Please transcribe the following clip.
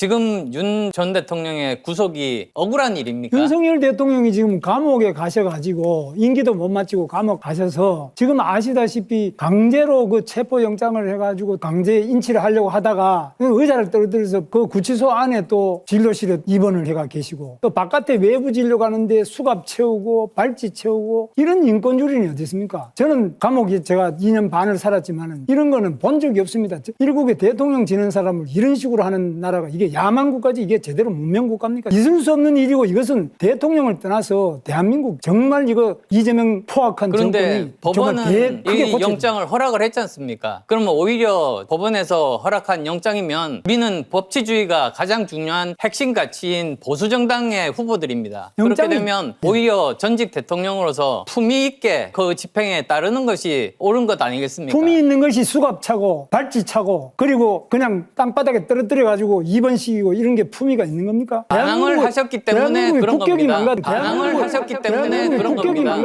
지금 윤 전 대통령의 구속이 억울한 일입니까? 윤석열 대통령이 지금 감옥에 가셔가지고 임기도 못 마치고 감옥 가셔서 지금 아시다시피 강제로 그 체포영장을 해가지고 강제 인치를 하려고 하다가 의자를 떨어뜨려서 그 구치소 안에 또 진료실에 입원을 해가 계시고 또 바깥에 외부 진료 가는데 수갑 채우고 발찌 채우고 이런 인권주의는 어디 있습니까? 저는 감옥에 제가 2년 반을 살았지만은 이런 거는 본 적이 없습니다. 일국의 대통령 지낸 사람을 이런 식으로 하는 나라가 이게 야만국까지 이게 제대로 문명국가입니까? 있을 수 없는 일이고 이것은 대통령을 떠나서 대한민국 정말 이거 이재명 포악한 그런데 정권이 정말 법원은 개- 크게 이 고쳐 영장을 허락을 했지 않습니까? 그러면 오히려 법원에서 허락한 영장이면 우리는 법치주의가 가장 중요한 핵심 가치인 보수 정당의 후보들입니다. 그렇게 영장이- 되면 오히려 전직 대통령으로서 품위 있게 그 집행에 따르는 것이 옳은 것 아니겠습니까? 품이 있는 것이 수갑 차고 발찌 차고 그리고 그냥 땅바닥에 떨어뜨려 가지고 입원시키고 이런 게 품위가 있는 겁니까? 반항을 하셨기 때문에 그런 국격이 겁니다. 망가- 반항을 하셨기 때문에 그런 국격이 겁니다.